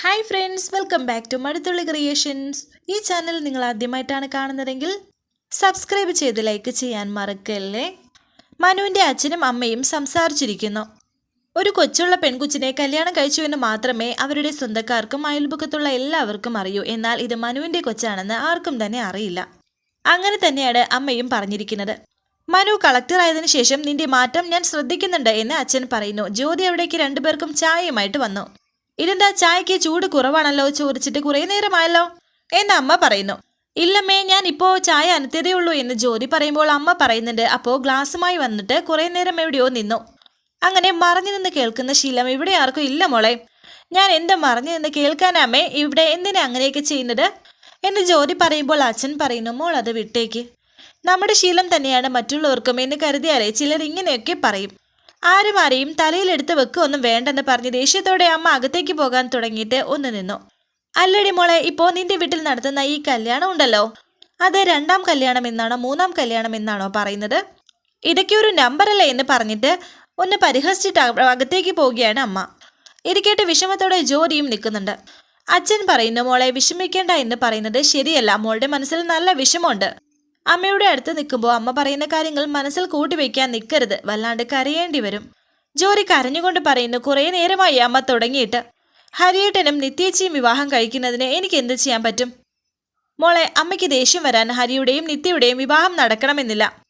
Hi friends welcome back to Maduthulli creations ഈ channel നിങ്ങൾ ആദ്യമായിട്ടാണ് കാണുന്നതെങ്കിൽ സബ്സ്ക്രൈബ് ചെയ്ത് ലൈക്ക് ചെയ്യാൻ മറക്കല്ലേ? മനുവിന്റെ അച്ഛനും അമ്മയും സംസാരിച്ചിരിക്കുന്നു. ഒരു കൊച്ചുള്ള പെൺകുച്ചിനെ കല്യാണം കഴിച്ചുവെന്ന് മാത്രമേ അവരുടെ സ്വന്തക്കാർക്കും അയൽപക്കത്തുള്ള എല്ലാവർക്കും അറിയൂ. എന്നാൽ ഇത് മനുവിന്റെ കൊച്ചാണെന്ന് ആർക്കും തന്നെ അറിയില്ല. അങ്ങനെ തന്നെയാണ് അമ്മയും പറഞ്ഞിരിക്കുന്നത്. മനു കളക്ടർ ആയതിനു ശേഷം നിന്റെ മാറ്റം ഞാൻ ശ്രദ്ധിക്കുന്നുണ്ട് എന്ന് അച്ഛൻ പറയുന്നു. ജ്യോതി അവിടേക്ക് രണ്ടുപേർക്കും ചായയുമായിട്ട് വന്നു. ഇതെന്താ ചായക്ക് ചൂട് കുറവാണല്ലോ ചോദിച്ചിട്ട് കുറേ നേരമായല്ലോ? എന്ന് അമ്മ പറയുന്നു. ഇല്ലമ്മേ ഞാൻ ഇപ്പോ ചായ അനത്തതേ ഉള്ളൂ എന്ന് ജോലി പറയുമ്പോൾ അമ്മ പറയുന്നുണ്ട്. അപ്പോൾ ഗ്ലാസ്സുമായി വന്നിട്ട് കുറേ നേരം എവിടെയോ നിന്നു. അങ്ങനെ മറഞ്ഞു നിന്ന് കേൾക്കുന്ന ശീലം ഇവിടെ ആർക്കും ഇല്ല മോളെ. ഞാൻ എന്താ മറഞ്ഞു നിന്ന് കേൾക്കാനാമേ ഇവിടെ എന്തിനാ അങ്ങനെയൊക്കെ ചെയ്യുന്നത്? എന്ന് ജോലി പറയുമ്പോൾ അച്ഛൻ പറയുന്നു മോൾ അത് വിട്ടേക്ക്. നമ്മുടെ ശീലം തന്നെയാണ് മറ്റുള്ളവർക്കും എന്ന് കരുതിയാലേ ചിലർ ഇങ്ങനെയൊക്കെ പറയും. ആരും ആരെയും തലയിലെടുത്ത് വെക്കുകയൊന്നും വേണ്ടെന്ന് പറഞ്ഞ് ദേഷ്യത്തോടെ അമ്മ അകത്തേക്ക് പോകാൻ തുടങ്ങിയിട്ട് ഒന്ന് നിന്നു. അല്ലടി മോളെ ഇപ്പോ നിന്റെ വീട്ടിൽ നടത്തുന്ന ഈ കല്യാണം ഉണ്ടല്ലോ. അത് രണ്ടാം കല്യാണം എന്നാണോ മൂന്നാം കല്യാണം എന്നാണോ പറയുന്നത്? ഇതൊക്കെ ഒരു നമ്പറല്ലേ എന്ന് പറഞ്ഞിട്ട് ഒന്ന് പരിഹസിച്ചിട്ട് അക- അകത്തേക്ക് പോവുകയാണ് അമ്മ. ഇത് കേട്ട് വിഷമത്തോടെ ജോലിയും നിൽക്കുന്നുണ്ട്. അച്ഛൻ പറയുന്നു മോളെ വിഷമിക്കേണ്ട എന്ന് പറയുന്നത് ശരിയല്ല. മോളുടെ മനസ്സിൽ നല്ല വിഷമമുണ്ട്. അമ്മയുടെ അടുത്ത് നിൽക്കുമ്പോൾ അമ്മ പറയുന്ന കാര്യങ്ങൾ മനസ്സിൽ കൂട്ടിവെക്കാൻ നിൽക്കരുത്. വല്ലാണ്ട് കരയേണ്ടി വരും. ജോലി കരഞ്ഞുകൊണ്ട് പറയുന്നു കുറേ നേരമായി അമ്മ തുടങ്ങിയിട്ട്. ഹരിയേട്ടനും നിത്യേച്ചിയും വിവാഹം കഴിക്കുന്നതിന് എനിക്ക് എന്ത് ചെയ്യാൻ പറ്റും? മോളെ അമ്മയ്ക്ക് ദേഷ്യം വരാൻ ഹരിയുടെയും നിത്യയുടെയും വിവാഹം നടക്കണമെന്നില്ല.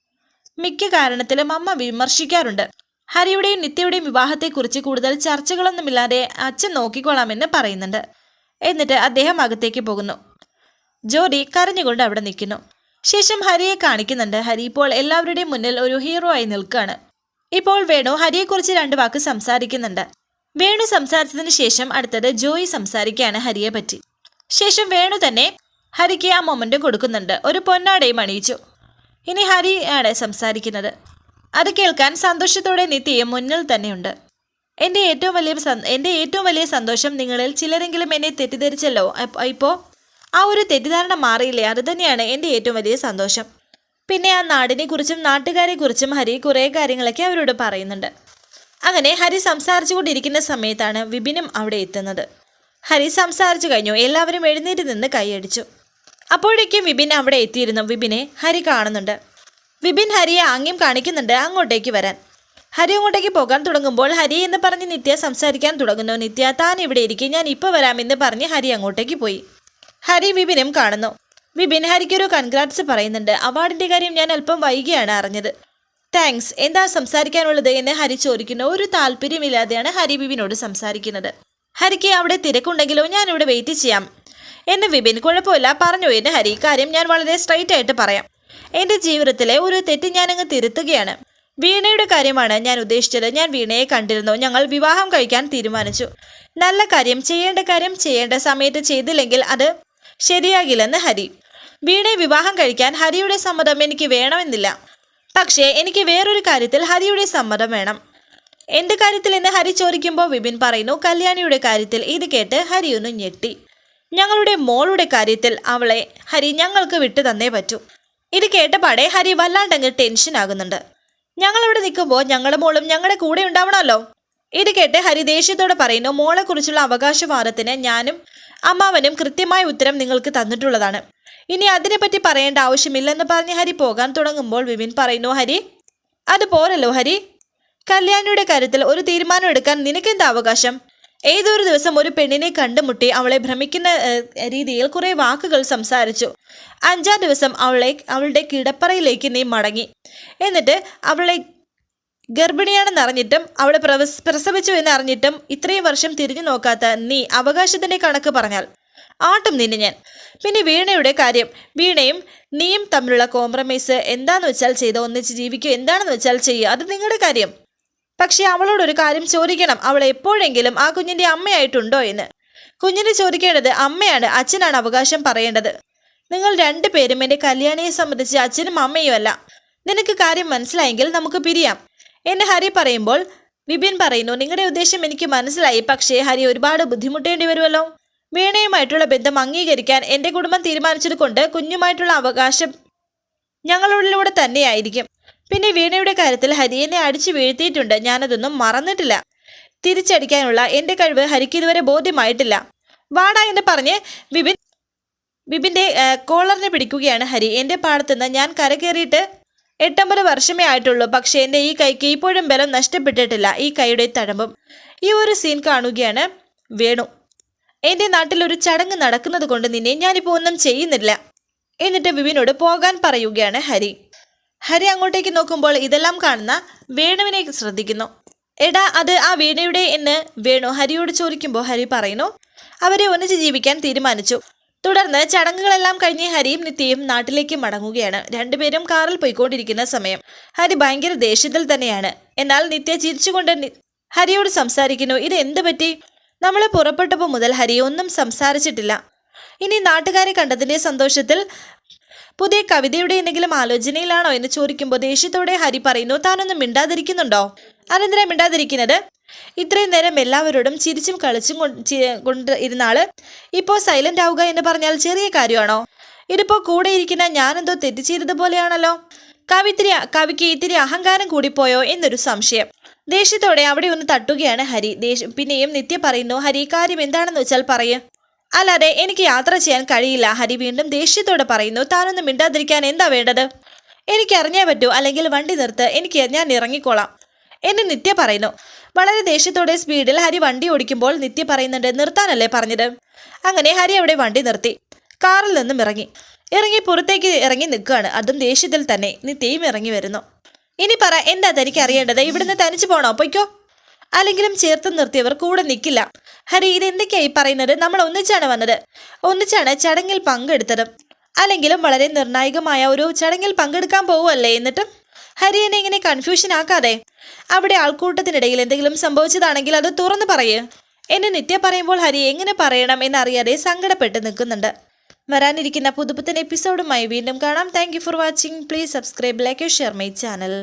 മിക്ക കാരണത്തിലും അമ്മ വിമർശിക്കാറുണ്ട്. ഹരിയുടെയും നിത്യയുടെയും വിവാഹത്തെക്കുറിച്ച് കൂടുതൽ ചർച്ചകളൊന്നുമില്ലാതെ അച്ഛൻ നോക്കിക്കൊള്ളാമെന്ന് പറയുന്നുണ്ട്. എന്നിട്ട് അദ്ദേഹം അകത്തേക്ക് പോകുന്നു. ജോഡി കരഞ്ഞുകൊണ്ട് അവിടെ നിൽക്കുന്നു. ശേഷം ഹരിയെ കാണിക്കുന്നുണ്ട്. ഹരി ഇപ്പോൾ എല്ലാവരുടെയും മുന്നിൽ ഒരു ഹീറോ ആയി നിൽക്കുകയാണ്. ഇപ്പോൾ വേണു ഹരിയെക്കുറിച്ച് രണ്ട് വാക്ക് സംസാരിക്കുന്നുണ്ട്. വേണു സംസാരിച്ചതിന് ശേഷം അടുത്തത് ജോയി സംസാരിക്കുകയാണ് ഹരിയെ പറ്റി. ശേഷം വേണു തന്നെ ഹരിക്ക് ആ മൊമെന്റ് കൊടുക്കുന്നുണ്ട്. ഒരു പൊന്നാടയും അണിയിച്ചു. ഇനി ഹരി ആണ് സംസാരിക്കുന്നത്. അത് കേൾക്കാൻ സന്തോഷത്തോടെ നിത്യയും മുന്നിൽ തന്നെയുണ്ട്. എന്റെ ഏറ്റവും വലിയ എന്റെ ഏറ്റവും വലിയ സന്തോഷം നിങ്ങളിൽ ചിലരെങ്കിലും എന്നെ തെറ്റിദ്ധരിച്ചല്ലോ. ഇപ്പോ ഇപ്പോൾ ആ ഒരു തെറ്റിദ്ധാരണ മാറിയില്ലേ? അത് തന്നെയാണ് എന്റെ ഏറ്റവും വലിയ സന്തോഷം. പിന്നെ ആ നാടിനെ കുറിച്ചും നാട്ടുകാരെ കുറിച്ചും ഹരി കുറേ കാര്യങ്ങളൊക്കെ അവരോട് പറയുന്നുണ്ട്. അങ്ങനെ ഹരി സംസാരിച്ചുകൊണ്ടിരിക്കുന്ന സമയത്താണ് വിപിനും അവിടെ എത്തുന്നത്. ഹരി സംസാരിച്ചു കഴിഞ്ഞു. എല്ലാവരും എഴുന്നേറ്റ് നിന്ന് കൈയടിച്ചു. അപ്പോഴേക്കും വിപിൻ അവിടെ എത്തിയിരുന്നു. വിപിനെ ഹരി കാണുന്നുണ്ട്. വിപിൻ ഹരിയെ ആംഗ്യം കാണിക്കുന്നുണ്ട് അങ്ങോട്ടേക്ക് വരാൻ. ഹരി അങ്ങോട്ടേക്ക് പോകാൻ തുടങ്ങുമ്പോൾ ഹരി എന്ന് പറഞ്ഞ് നിത്യ സംസാരിക്കാൻ തുടങ്ങുന്നു. നിത്യ താൻ ഇവിടെ ഇരിക്കും. ഞാൻ ഇപ്പോൾ വരാമെന്ന് പറഞ്ഞ് ഹരി അങ്ങോട്ടേക്ക് പോയി. ഹരി വിപിനും കാണുന്നു. വിപിൻ ഹരിക്കൊരു കൺഗ്രാറ്റ്സ് പറയുന്നുണ്ട്. അവാർഡിന്റെ കാര്യം ഞാൻ അല്പം വൈകിയാണ് അറിഞ്ഞത്. താങ്ക്സ്. എന്താ സംസാരിക്കാനുള്ളത് എന്ന് ഹരി ചോദിക്കുന്നു. ഒരു താല്പര്യമില്ലാതെയാണ് ഹരി വിപിനോട് സംസാരിക്കുന്നത്. ഹരിക്ക് അവിടെ തിരക്കുണ്ടെങ്കിലോ ഞാൻ ഇവിടെ വെയിറ്റ് ചെയ്യാം. എന്ന് വിപിൻ കുഴപ്പമില്ല. പറഞ്ഞു എന്ന് ഹരി. കാര്യം ഞാൻ വളരെ സ്ട്രൈറ്റ് ആയിട്ട് പറയാം. എന്റെ ജീവിതത്തിലെ ഒരു തെറ്റ് ഞാനങ്ങ് തിരുത്തുകയാണ്. വീണയുടെ കാര്യമാണ് ഞാൻ ഉദ്ദേശിച്ചത്. ഞാൻ വീണയെ കണ്ടിരുന്നു. ഞങ്ങൾ വിവാഹം കഴിക്കാൻ തീരുമാനിച്ചു. നല്ല കാര്യം ചെയ്യേണ്ട കാര്യം ചെയ്യേണ്ട സമയത്ത് ചെയ്തില്ലെങ്കിൽ അത് ശരിയാകില്ലെന്ന് ഹരി. വീണെ വിവാഹം കഴിക്കാൻ ഹരിയുടെ സമ്മതം എനിക്ക് വേണമെന്നില്ല. പക്ഷേ എനിക്ക് വേറൊരു കാര്യത്തിൽ ഹരിയുടെ സമ്മതം വേണം. എന്ത് കാര്യത്തിൽ എന്ന് ഹരി ചോദിക്കുമ്പോൾ വിപിൻ പറയുന്നു കല്യാണിയുടെ കാര്യത്തിൽ ഇത് കേട്ട് ഹരി ഒന്ന് ഞെട്ടി. ഞങ്ങളുടെ മോളുടെ കാര്യത്തിൽ അവളെ ഹരി ഞങ്ങൾക്ക് വിട്ടു തന്നേ പറ്റൂ. ഇത് കേട്ടപാടെ ഹരി വല്ലാണ്ടങ്ങ് ടെൻഷൻ ആകുന്നുണ്ട്. ഞങ്ങളിവിടെ നിൽക്കുമ്പോൾ ഞങ്ങളുടെ മോളും ഞങ്ങളുടെ കൂടെ ഉണ്ടാവണമല്ലോ. ഇത് കേട്ട് ഹരി ദേഷ്യത്തോടെ പറയുന്നു മോളെക്കുറിച്ചുള്ള അവകാശവാദത്തിന് ഞാനും അമ്മാവനും കൃത്യമായ ഉത്തരം നിങ്ങൾക്ക് തന്നിട്ടുള്ളതാണ്. ഇനി അതിനെപ്പറ്റി പറയേണ്ട ആവശ്യമില്ലെന്ന് പറഞ്ഞ് ഹരി പോകാൻ തുടങ്ങുമ്പോൾ വിപിൻ പറയുന്നു ഹരി അത് പോരല്ലോ ഹരി. കല്യാണിയുടെ കാര്യത്തിൽ ഒരു തീരുമാനം എടുക്കാൻ നിനക്കെന്താ അവകാശം? ഏതൊരു ദിവസം ഒരു പെണ്ണിനെ കണ്ടുമുട്ടി അവളെ ഭ്രമിക്കുന്ന രീതിയിൽ കുറേ വാക്കുകൾ സംസാരിച്ചു. അഞ്ചാം ദിവസം അവളെ അവളുടെ കിടപ്പറയിലേക്ക് നീ മടങ്ങി. എന്നിട്ട് അവളെ ഗർഭിണിയാണെന്ന് അറിഞ്ഞിട്ടും അവളെ പ്രസവിച്ചു എന്ന് അറിഞ്ഞിട്ടും ഇത്രയും വർഷം തിരിഞ്ഞു നോക്കാത്ത നീ അവകാശത്തിന്റെ കണക്ക് പറഞ്ഞാൽ ആട്ടും നിന്നെ ഞാൻ. പിന്നെ വീണയുടെ കാര്യം. വീണയും നീയും തമ്മിലുള്ള കോംപ്രമൈസ് എന്താന്ന് വെച്ചാൽ ചെയ്ത് ഒന്നിച്ച് ജീവിക്കുക എന്താണെന്ന് വെച്ചാൽ ചെയ്യുക അത് നിങ്ങളുടെ കാര്യം. പക്ഷെ അവളോടൊരു കാര്യം ചോദിക്കണം. അവൾ എപ്പോഴെങ്കിലും ആ കുഞ്ഞിന്റെ അമ്മയായിട്ടുണ്ടോ എന്ന്. കുഞ്ഞിനെ ചോദിക്കേണ്ടത് അമ്മയാണ് അച്ഛനാണ് അവകാശം പറയേണ്ടത്. നിങ്ങൾ രണ്ടുപേരും എന്റെ കല്യാണിയെ സംബന്ധിച്ച് അച്ഛനും അമ്മയും അല്ല നിനക്ക് കാര്യം മനസ്സിലായെങ്കിൽ നമുക്ക് പിരിയാം. എന്ന് ഹരി പറയുമ്പോൾ വിപിൻ പറയുന്നു നിങ്ങളുടെ ഉദ്ദേശം എനിക്ക് മനസ്സിലായി പക്ഷേ ഹരി ഒരുപാട് ബുദ്ധിമുട്ടേണ്ടി വരുമല്ലോ. വീണയുമായിട്ടുള്ള ബന്ധം അംഗീകരിക്കാൻ എന്റെ കുടുംബം തീരുമാനിച്ചത് കൊണ്ട് കുഞ്ഞുമായിട്ടുള്ള അവകാശം ഞങ്ങളിലൂടെ തന്നെയായിരിക്കും. പിന്നെ വീണയുടെ കാര്യത്തിൽ ഹരി എന്നെ അടിച്ചു വീഴ്ത്തിയിട്ടുണ്ട്. ഞാനതൊന്നും മറന്നിട്ടില്ല. തിരിച്ചടിക്കാനുള്ള എന്റെ കഴിവ് ഹരിക്ക് ഇതുവരെ ബോധ്യമായിട്ടില്ല. വാടാ എന്ന് പറഞ്ഞ് വിപിൻ വിപിന്റെ കോളറിനെ പിടിക്കുകയാണ് ഹരി. എന്റെ പാടത്തുനിന്ന് ഞാൻ കരകയറിയിട്ട് എട്ടൊമ്പത് വർഷമേ ആയിട്ടുള്ളൂ. പക്ഷേ എന്റെ ഈ കൈക്ക് ഇപ്പോഴും ബലം നഷ്ടപ്പെട്ടിട്ടില്ല. ഈ കൈയുടെ തഴമ്പും. ഈ ഒരു സീൻ കാണുകയാണ് വേണു. എന്റെ നാട്ടിൽ ഒരു ചടങ്ങ് നടക്കുന്നത് കൊണ്ട് നിന്നെ ഞാനിപ്പോൾ ഒന്നും ചെയ്യുന്നില്ല എന്നിട്ട് വിപിനോട് പോകാൻ പറയുകയാണ് ഹരി. ഹരി അങ്ങോട്ടേക്ക് നോക്കുമ്പോൾ ഇതെല്ലാം കാണുന്ന വേണുവിനെ ശ്രദ്ധിക്കുന്നു. എടാ അത് ആ വീണയുടെ എന്ന് വേണു ഹരിയോട് ചോദിക്കുമ്പോൾ ഹരി പറയുന്നു. അവരെ ഒന്നിച്ച് ജീവിക്കാൻ തീരുമാനിച്ചു. തുടർന്ന് ചടങ്ങുകളെല്ലാം കഴിഞ്ഞ് ഹരിയും നിത്യയും നാട്ടിലേക്ക് മടങ്ങുകയാണ്. രണ്ടുപേരും കാറിൽ പോയിക്കൊണ്ടിരിക്കുന്ന സമയം ഹരി ഭയങ്കര ദേഷ്യത്തിൽ തന്നെയാണ്. എന്നാൽ നിത്യ ചിരിച്ചുകൊണ്ട് ഹരിയോട് സംസാരിക്കുന്നു ഇത് എന്ത് പറ്റി? നമ്മൾ പുറപ്പെട്ടപ്പോൾ മുതൽ ഹരി ഒന്നും സംസാരിച്ചിട്ടില്ല. ഇനി നാട്ടുകാരെ കണ്ടതിന്റെ സന്തോഷത്തിൽ പുതിയ കവിതയുടെ എന്തെങ്കിലും ആലോചനയിലാണോ എന്ന് ചോദിക്കുമ്പോൾ ദേഷ്യത്തോടെ ഹരി പറയുന്നു താനൊന്നും മിണ്ടാതിരിക്കുന്നുണ്ടോ? അതെന്തിനാ മിണ്ടാതിരിക്കുന്നത് ഇത്രയും നേരം എല്ലാവരോടും ചിരിച്ചും കളിച്ചും കൊണ്ട് ഇരുന്നാൾ ഇപ്പോൾ സൈലന്റ് ആവുക എന്ന് പറഞ്ഞാൽ ചെറിയ കാര്യമാണോ? ഇതിപ്പോ കൂടെ ഇരിക്കുന്ന ഞാനെന്തോ തെറ്റ് ചെയ്തതുപോലെയാണല്ലോ കവിത്തിരി കവിക്ക് ഇത്തിരി അഹങ്കാരം കൂടിപ്പോയോ എന്നൊരു സംശയം. ദേഷ്യത്തോടെ അവിടെ ഒന്ന് തട്ടുകയാണ് ഹരി. ദേഷ്യം പിന്നെയും നിത്യ പറയുന്നു ഹരി കാര്യം എന്താണെന്ന് വെച്ചാൽ പറയ്. അല്ലാതെ എനിക്ക് യാത്ര ചെയ്യാൻ കഴിയില്ല. ഹരി വീണ്ടും ദേഷ്യത്തോടെ പറയുന്നു താനൊന്നും മിണ്ടാതിരിക്കാൻ എന്താ വേണ്ടത്? എനിക്ക് അറിഞ്ഞേ പറ്റൂ അല്ലെങ്കിൽ വണ്ടി നിർത്ത് എനിക്ക് ഞാൻ ഇറങ്ങിക്കോളാം. എന്ന് നിത്യ പറയുന്നു. വളരെ ദേഷ്യത്തോടെ സ്പീഡിൽ ഹരി വണ്ടി ഓടിക്കുമ്പോൾ നിത്യ പറയുന്നുണ്ട് നിർത്താനല്ലേ പറഞ്ഞത്? അങ്ങനെ ഹരി അവിടെ വണ്ടി നിർത്തി. കാറിൽ നിന്നും ഇറങ്ങി. ഇറങ്ങി പുറത്തേക്ക് ഇറങ്ങി നിൽക്കുകയാണ്. അതും ദേഷ്യത്തിൽ തന്നെ. നിത്യയും ഇറങ്ങി വരുന്നു. ഇനി പറ എന്താ തനിക്ക് അറിയേണ്ടത്? ഇവിടുന്ന് തനിച്ചു പോണോ? പൊയ്ക്കോ. അല്ലെങ്കിലും ചേർത്ത് നിർത്തിയവർ കൂടെ നിൽക്കില്ല. ഹരി ഇതെന്തൊക്കെയായി പറയുന്നത്? നമ്മൾ ഒന്നിച്ചാണ് വന്നത്. ഒന്നിച്ചാണ് ചടങ്ങിൽ പങ്കെടുത്തത്. അല്ലെങ്കിലും വളരെ നിർണായകമായ ഒരു ചടങ്ങിൽ പങ്കെടുക്കാൻ പോവുമല്ലേ എന്നിട്ടും? ഹരി എന്നെ ഇങ്ങനെ കൺഫ്യൂഷൻ ആക്കാതെ. അവിടെ ആൾക്കൂട്ടത്തിനിടയിൽ എന്തെങ്കിലും സംഭവിച്ചതാണെങ്കിൽ അത് തുറന്നു പറയേ. എന്നെ നിത്യ പറയുമ്പോൾ ഹരി എങ്ങനെ പറയണം എന്നറിയാതെ സങ്കടപ്പെട്ട് നിൽക്കുന്നുണ്ട്. വരാനിരിക്കുന്ന പുതുപുത്തൻ എപ്പിസോഡുമായി വീണ്ടും കാണാം. Thank for watching please subscribe like share my channel